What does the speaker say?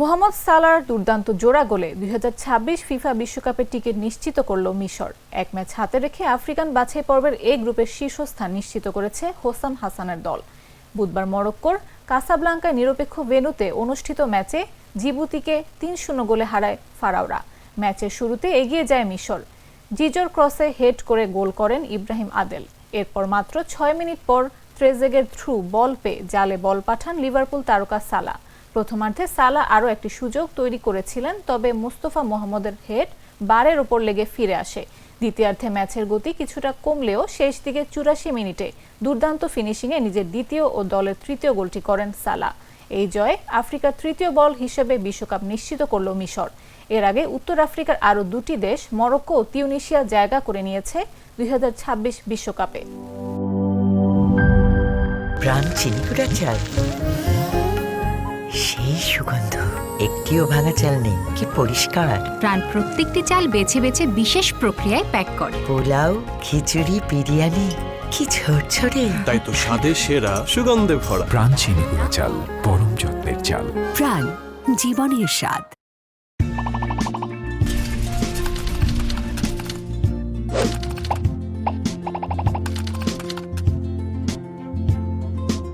মোহাম্মদ সালার দুর্দান্ত জোড়া গোলে দুই হাজার ছাব্বিশ ফিফা বিশ্বকাপের টিকিট নিশ্চিত করল মিশর। এক ম্যাচ হাতে রেখে আফ্রিকান বাছাই পর্বের এ গ্রুপের শীর্ষস্থান নিশ্চিত করেছে হোসাম হাসানের দল। বুধবার মরক্কোর কাসাবলাঙ্কায় নিরপেক্ষ ভেনুতে অনুষ্ঠিত ম্যাচে জিবুতিকে তিন শূন্য গোলে হারায় ফারাওরা। ম্যাচের শুরুতে এগিয়ে যায় মিশর। জিজোর ক্রসে হেড করে গোল করেন ইব্রাহিম আদেল। এরপর মাত্র ছয় মিনিট পর ট্রেজেগের থ্রু বল পেয়ে জালে বল পাঠান লিভারপুল তারকা সালা প্রথমার্ধে সালা আরও একটি সুযোগ তৈরি করেছিলেন, তবে মুস্তফা মোহাম্মদের হেড বারের ওপর লেগে ফিরে আসে। দ্বিতীয়ার্ধে ম্যাচের গতি কিছুটা কমলেও শেষ দিকে চুরাশি মিনিটে দুর্দান্ত ফিনিশিংয়ে নিজের দ্বিতীয় ও দলের তৃতীয় গোলটি করেন সালা। এই জয়ে আফ্রিকার তৃতীয় বল হিসেবে বিশ্বকাপ নিশ্চিত করল মিশর। এর আগে উত্তর আফ্রিকার আরও দুটি দেশ, মরক্কো ও তিউনিশিয়া, জায়গা করে নিয়েছে দুই বিশ্বকাপে। প্রাণ চিনি সেই সুগন্ধ একটিও ভাঙা চাল নেই। কি পরিষ্কার। প্রাণ প্রত্যেকটি চাল বেছে বেছে বিশেষ প্রক্রিয়ায় প্যাক করে। পোলাও খিচুড়ি বিরিয়ানি কি ঝরঝরে। তাই তো স্বাদে সেরা সুগন্ধে ভরা। প্রাণ চিনি গুঁড়া চাল পরম যত্নের চাল। প্রাণ জীবনের স্বাদ।